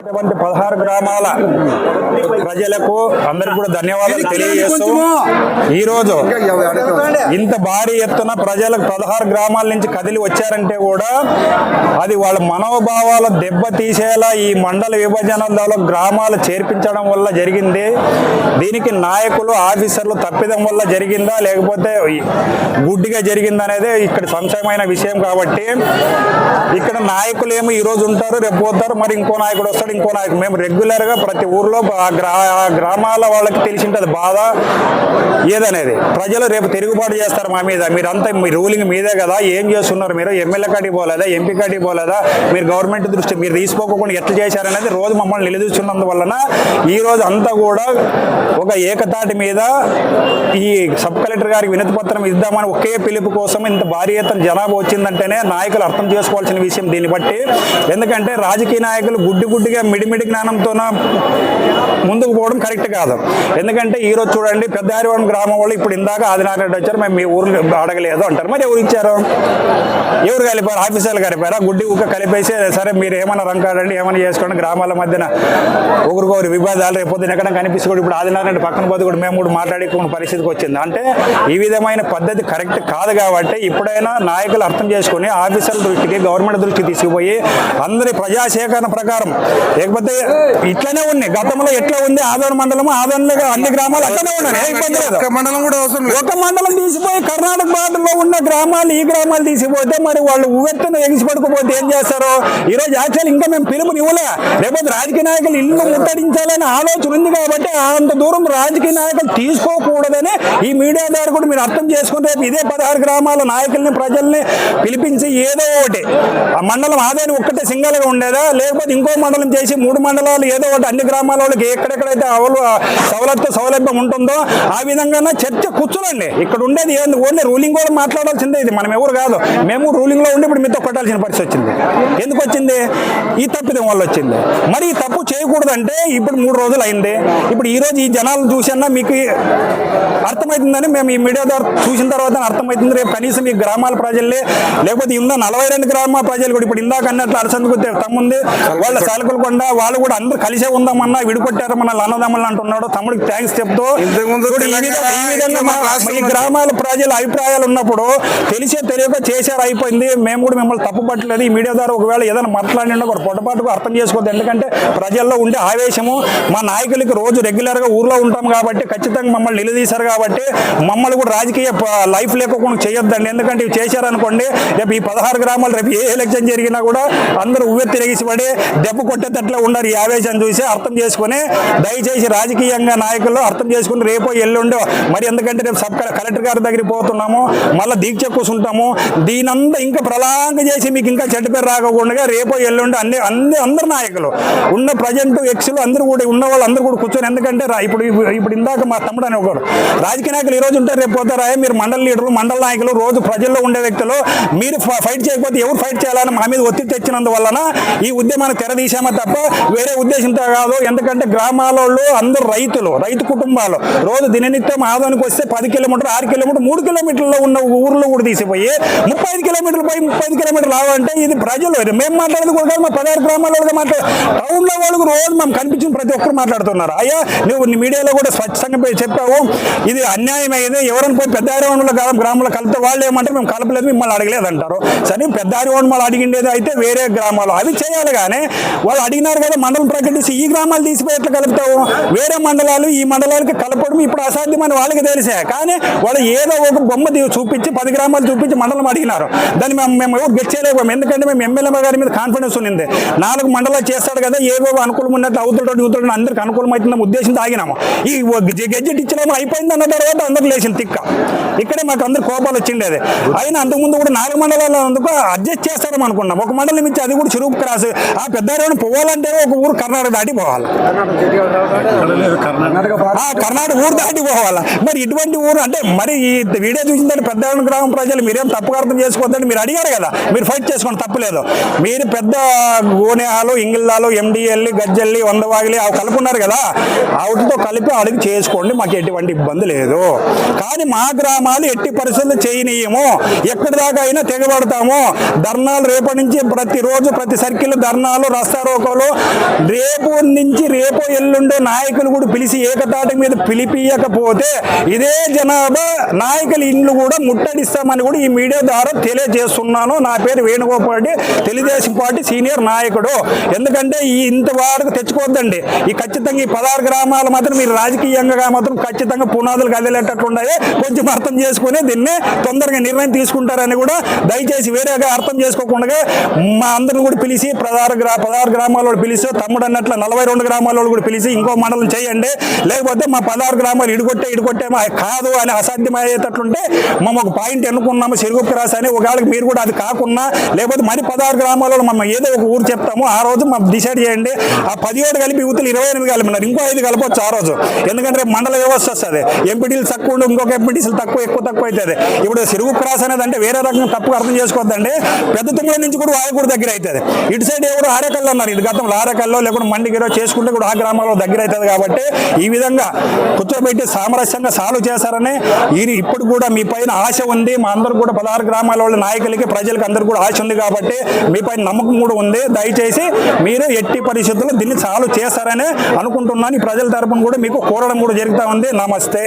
ఇటువంటి పదహారు గ్రామాల ప్రజలకు అందరికి కూడా ధన్యవాదాలు తెలియజేస్తూ ఈ రోజు ఇంత భారీ ఎత్తున ప్రజలకు పదహారు గ్రామాల నుంచి కదిలి వచ్చారంటే కూడా అది వాళ్ళ మనోభావాల దెబ్బ తీసేలా ఈ మండల విభజనలో గ్రామాలు చేర్పించడం వల్ల జరిగింది. దీనికి నాయకులు ఆఫీసర్లు తప్పిదం వల్ల జరిగిందా లేకపోతే గుడ్డిగా జరిగిందా అనేది ఇక్కడ సంశయమైన విషయం కాబట్టి ఇక్కడ నాయకులు ఏమో ఈ రోజు ఉంటారు రేపు పోతారు మరి ఇంకో నాయకుడు వస్తాడు. ఇంకో నాయకుడు. మేము రెగ్యులర్గా ప్రతి ఊర్లో ఆ గ్రా ఆ గ్రామాల వాళ్ళకి తెలిసి ఉంటుంది బాధ ఏదనేది. ప్రజలు రేపు తిరుగుబాటు చేస్తారు మా మీద. మీరంతా మీ రూలింగ్ మీదే కదా. ఏం చేస్తున్నారు మీరు? ఎమ్మెల్యే కాటికి పోలేదా? ఎంపీ కాటికి పోలేదా? మీరు గవర్నమెంట్ దృష్టి మీరు తీసుకోకుండా ఎట్లా చేశారనేది రోజు మమ్మల్ని నిలదీస్తున్నందువలన ఈ రోజు అంతా కూడా ఒక ఏకతాటి మీద ఈ సబ్ కలెక్టర్ గారికి వినతి పత్రం ఇద్దామని ఒకే పిలుపు కోసం ఇంత భారీ ఎత్తున జనాభా వచ్చిందంటేనే నాయకులు అర్థం చేసుకోవాల్సిన విషయం దీన్ని బట్టి. ఎందుకంటే రాజకీయ నాయకులు గుడ్డి గుడ్డిగా మిడిమిడి జ్ఞానంతోన ముందుకు పోవడం కరెక్ట్ కాదు. ఎందుకంటే ఈ రోజు చూడండి పెద్ద హరివరం గ్రామం వాళ్ళు ఇప్పుడు ఇందాక ఆదినారాయణ రెడ్డి వచ్చారు మేము మీ ఊరు అడగలేదు అంటారు. మరి ఎవరు ఇచ్చారు? ఎవరు కలిపారు? ఆఫీసర్లు కలిపారా? గుడ్డి ఊక కలిపేసి సరే మీరు ఏమైనా రంకాడండి ఏమైనా చేసుకోండి గ్రామాల మధ్యన ఒకరికొకరు విభేదాలు రేపు పొద్దున ఎక్కడ కనిపిస్తుంది ఇప్పుడు ఆదినారాయణ పక్కన పోతే కూడా మేము కూడా మాట్లాడుకున్న పరిస్థితికి వచ్చింది. అంటే ఈ విధమైన పద్ధతి కరెక్ట్ కాదు కాబట్టి ఇప్పుడైనా నాయకులు అర్థం చేసుకుని ఆఫీసర్ల దృష్టికి గవర్నమెంట్ దృష్టికి తీసుకుపోయి అందరి ప్రజాసేకరణ ప్రకారం లేకపోతే ఇట్లనే ఉన్నాయి. గతంలో ఎట్లా ఉంది? ఆదరణ మండలం ఆదరణలో అన్ని గ్రామాలు అట్లనే ఉన్నాయి. ఇబ్బంది లేదు. మండలం కూడా అవసరం ఒక మండలం తీసిపోయి కర్ణాటక బార్డర్లో ఉన్న గ్రామాలు ఈ గ్రామాలు తీసిపోతే మరి వాళ్ళు ఉవ్వెత్తున ఎగిసి పడుకోపోతే ఏం చేస్తారు? ఈ రోజు యాక్చువల్ ఇంకా మేము పిలుపు ఇవ్వలే. లేకపోతే రాజకీయ నాయకులు ఇల్లు ముట్టడించాలనే ఆలోచన ఉంది కాబట్టి అంత దూరం రాజకీయ నాయకులు తీసుకోకూడదని ఈ మీడియా ద్వారా కూడా మీరు అర్థం చేసుకుని రేపు ఇదే పదహారు గ్రామాల నాయకుల్ని ప్రజల్ని పిలిపించి ఏదో ఒకటి. ఆ మండలం ఆదాయం ఒక్కటే సింగల్గా ఉండేదా? లేకపోతే ఇంకో మండలం చేసి మూడు మండలాలు ఏదో ఒకటి అన్ని గ్రామాల వాళ్ళకి ఎక్కడెక్కడైతే సవలత్తు సౌలభ్యం ఉంటుందో ఆ విధంగా చర్చ కూర్చోండి ఇక్కడ ఉండేది ఏంది? ఓన్లీ రూలింగ్ కూడా మాట్లాడాల్సిందే ఇది. మనం ఎవరు కాదు. మేము రూలింగ్లో ఉండి ఇప్పుడు మీతో కొట్టాల్సిన పరిస్థితి వచ్చింది. ఎందుకు వచ్చింది? ఈ తప్పిదం వల్ల వచ్చింది. మరి ఈ తప్పు చేయకూడదంటే ఇప్పుడు మూడు రోజులు అయింది. ఇప్పుడు ఈ రోజు ఈ జనాలు చూసన్నా మీకు అర్థమవుతుందని మేము ఈ మీడియా ద్వారా చూసిన తర్వాత అర్థమవుతుంది రేపు కనీసం ఈ గ్రామాల ప్రజల్ని లేకపోతే ఉన్న నలభై రెండు గ్రామ ప్రజలు కూడా ఇప్పుడు ఇందాక అన్నట్లు అరసందుకు తమ్ముంది. వాళ్ళ సాలకులు కొండ వాళ్ళు కూడా అందరూ కలిసే ఉందామన్నా విడికొట్టారు మన అన్నదమ్ములు అంటున్నాడు తమ్ముడికి థ్యాంక్స్ చెప్తూ. ఈ విధంగా- గ్రామాల ప్రజల అభిప్రాయాలు ఉన్నప్పుడు తెలిసే తెలియక చేశారు అయిపోయింది. మేము కూడా మిమ్మల్ని తప్పు పట్టలేదు ఈ మీడియా ద్వారా ఒకవేళ ఏదైనా మాట్లాడినా కూడా పొరపాటుగా అర్థం చేసుకోవద్దు. ఎందుకంటే ప్రజల్లో ఉండే ఆవేశము మా నాయకులకి రోజు రెగ్యులర్గా ఊర్లో ఉంటాం కాబట్టి ఖచ్చితంగా మమ్మల్ని నిలదీశారు కాబట్టి మమ్మల్ని కూడా రాజకీయ లైఫ్ లేకుండా చేయొద్దండి. ఎందుకంటే ఇవి చేశారనుకోండి రేపు ఈ పదహారు గ్రామాలు రేపు ఏ ఎలక్షన్ జరిగినా కూడా అందరూ ఉవ్వెత్తి పడి దెబ్బ అంతట్లో ఉండరు ఈ ఆవేశం చూసి అర్థం చేసుకుని దయచేసి రాజకీయంగా నాయకులు అర్థం చేసుకుని రేపో ఎల్లుండో మరి ఎందుకంటే రేపు సబ్ కలెక్టర్ గారి దగ్గరికి పోతున్నాము మళ్ళీ దీక్ష కూర్చుంటాము దీనంతా ఇంకా ప్రలాంగ చేసి మీకు ఇంకా చెడ్డ పేరు రాకుండా రేపో ఎల్లుండి అన్ని అన్ని అందరు నాయకులు ఉన్న ప్రజెంట్ ఎక్స్లు అందరూ కూడా ఉన్న వాళ్ళు అందరూ కూడా కూర్చొని ఎందుకంటే రా- ఇప్పుడు ఇప్పుడు ఇందాక మా తమ్ముడు అని ఒకరు రాజకీయ నాయకులు ఈ రోజు ఉంటారు రేపు పోతారా మీరు మండల లీడర్లు మండల నాయకులు రోజు ప్రజల్లో ఉండే వ్యక్తులు మీరు ఫైట్ చేయకపోతే ఎవరు ఫైట్ చేయాలని మా మీద ఒత్తిడి తెచ్చినందువలన ఈ ఉద్యమాన్ని తెరదీశామా తప్ప వేరే ఉద్దేశంతో కాదు. ఎందుకంటే గ్రామాలలో అందరూ రైతులు రైతు కుటుంబాలు. రోజు దిననిత్యం ఆదానికి వస్తే పది కిలోమీటర్ ఆరు కిలోమీటర్ మూడు కిలోమీటర్లో ఉన్న ఊర్లో కూడా తీసిపోయి ముప్పై ఐదు కిలోమీటర్లు పోయి ముప్పై ఐదు కిలోమీటర్లు రావాలంటే ఇది ప్రజలు. ఇది మేము మాట్లాడేది కూడా కాదు మా పదహారు గ్రామాలలో మాట్లాడే టౌన్లో వాళ్ళకు రోజు మేము కనిపించిన ప్రతి ఒక్కరు మాట్లాడుతున్నారు. అయ్యా నువ్వు నీ మీడియాలో కూడా స్వచ్ఛంగా చెప్పావు. ఇది అన్యాయం అయ్యేది ఎవరైనా పోయి పెద్ద హరివణంలో గ్రామంలో కలిపితే వాళ్ళు ఏమంటారు? మేము కలపలేదు మిమ్మల్ని అడగలేదు అంటారు. సరే పెద్ద హరివణం అడిగిండేది అయితే వేరే గ్రామాలు. అవి చేయాలి కానీ వాళ్ళు అడిగినారు కదా మండలం ప్రకటించి ఈ గ్రామాలు తీసిపోయి ఎట్లా కలుపుతావు? వేరే మండలాలు ఈ మండలాలకి కలపడం ఇప్పుడు అసాధ్యమని వాళ్ళకి తెలిసే. కానీ వాళ్ళు ఏదో ఒక బొమ్మ చూపించి పది గ్రామాలు చూపించి మండలం అడిగినారు. దాన్ని మేము మేము ఎవరు గెచ్చలేకపోయాం ఎందుకంటే మేము ఎమ్మెల్యే గారి మీద కాన్ఫిడెన్స్ ఉంది నాలుగు మండలాలు చేస్తాడు కదా ఏవో అనుకూలం ఉన్నట్టు అవుతుంటాడు ఇవుతాడు అందరికి అనుకూలమవుతున్న ఉద్దేశంతో ఆగినాము. ఈ గెడ్జెట్ ఇచ్చినాము అయిపోయింది అన్న తర్వాత అందరికి లేచింది తిక్క. ఇక్కడే మాకు అందరు కోపాలు వచ్చిండేది. అయినా అంతకుముందు కూడా నాలుగు మండలాలు అందుకు అడ్జస్ట్ చేస్తారని అనుకున్నాం ఒక మండలం ఇచ్చి అది కూడా చురుకు క్రాస్ ఆ పెద్ద పోవాలంటే ఒక ఊరు కర్ణాటక దాటి పోవాలి. కర్ణాటక ఊరు దాటి పోవాలా? మరి ఇటువంటి ఊరు అంటే మరి ఈ వీడియో చూసిన పెద్ద గ్రామం ప్రజలు మీరేం తప్పుగా అర్థం చేసుకోవద్దని మీరు అడిగారు కదా? మీరు ఫైట్ చేసుకోండి తప్పలేదు మీరు పెద్ద గోనెహాలు ఇంగిల్లాలు ఎండిఎల్లి గజ్జల్లి వందవాగిలి అవి కలుపున్నారు కదా? వాటితో కలిపి అడిగి చేసుకోండి మాకు ఎటువంటి ఇబ్బంది లేదు. కానీ మా గ్రామాలు ఎట్టి పరిస్థితులు చేయనీయము. ఎక్కడి దాకా అయినా తెగబడతాము. ధర్నాలు రేపటి నుంచి ప్రతిరోజు ప్రతి సర్కిల్ ధర్నాలు రస్తారోకలు రేపు నుంచి రేపు ఎల్లుండే నాయకులు కూడా పిలిచి ఏకతాటి మీద పిలిపియకపోతే ఇదే జనాభా నాయకుల ఇండ్లు కూడా ముట్టడిస్తామని కూడా ఈ మీడియా ద్వారా తెలియజేస్తున్నాను. నా పేరు వేణుగోపాల్ రెడ్డి. తెలుగుదేశం పార్టీ సీనియర్ నాయకుడు. ఎందుకంటే ఈ ఇంతవరకు తెచ్చుకోవద్దండి. ఈ ఖచ్చితంగా ఈ పదహారు గ్రామాలు మాత్రం మీరు రాజకీయంగా మాత్రం ఖచ్చితంగా పునాదులు కదిలేటట్లుండాలి కొంచెం అర్థం చేసుకుని దీన్ని తొందరగా నిర్ణయం తీసుకుంటారని కూడా దయచేసి వేరేగా అర్థం చేసుకోకుండా మా అందరిని కూడా పిలిచి పదహారు గ్రా పదహారు గ్రామాల పిలిచి తమ్ముడు అన్నట్లు నలభై రెండు గ్రామాల కూడా పిలిచి ఇంకో మండలం చేయండి. లేకపోతే మా పదహారు గ్రామాలు ఇడుకొట్టే ఇడుకొట్టే మా కాదు అని అసాధ్యమయ్యేటట్లుంటే మేము ఒక పాయింట్ ఎన్నుకున్నాము చెరుగు క్రాస్ అని. ఒకవేళకి మీరు కూడా అది కాకుండా లేకపోతే మరి పదహారు గ్రామాలలో మనం ఏదో ఒక ఊరు చెప్తాము ఆ రోజు మనం డిసైడ్ చేయండి. ఆ పదిహేడు కలిపి యువతలు ఇరవై ఎనిమిది కలిపినారు. ఇంకో ఐదు కలపచ్చు ఆ రోజు. ఎందుకంటే మండల వ్యవస్థ వస్తుంది. ఎంపీటీలు తక్కువ ఉండి ఇంకొక ఎంపీటీసీలు తక్కువ ఎక్కువ తక్కువ అవుతుంది. ఇప్పుడు చెరుగు క్రాస్ అనేది అంటే వేరే రకంగా తప్పుగా అర్థం చేసుకోవద్దండి. పెద్ద తుమ్మడి నుంచి కూడా వాయకూడ దగ్గర అవుతుంది. ఇటు సైడ్ ఎవరు ఆరేకల్లో ఉన్నారు. ఇది గతంలో ఆరేకల్లో లేకుంటే మండిగిరో చేసుకుంటే కూడా ఆ గ్రామాల్లో దగ్గర అవుతుంది కాబట్టి ఈ విధంగా కూర్చోబెట్టి సామరస్యంగా సాల్వ్ చేశారని ఈ ఇప్పుడు కూడా మీ పైన ఆశ ఉంది. మా అందరూ కూడా పదహారు గ్రామాల వాళ్ళ నాయకులకి ప్రజలకు అందరూ కూడా ఆశ ఉంది కాబట్టి మీ పైన నమ్మకం కూడా ఉంది. దయచేసి మీరు ఎట్టి పరిస్థితుల్లో దీన్ని సాల్వ్ చేశారనే అనుకుంటున్నాను. ప్రజల తరపున కూడా మీకు కోరడం కూడా జరుగుతూ ఉంది. నమస్తే.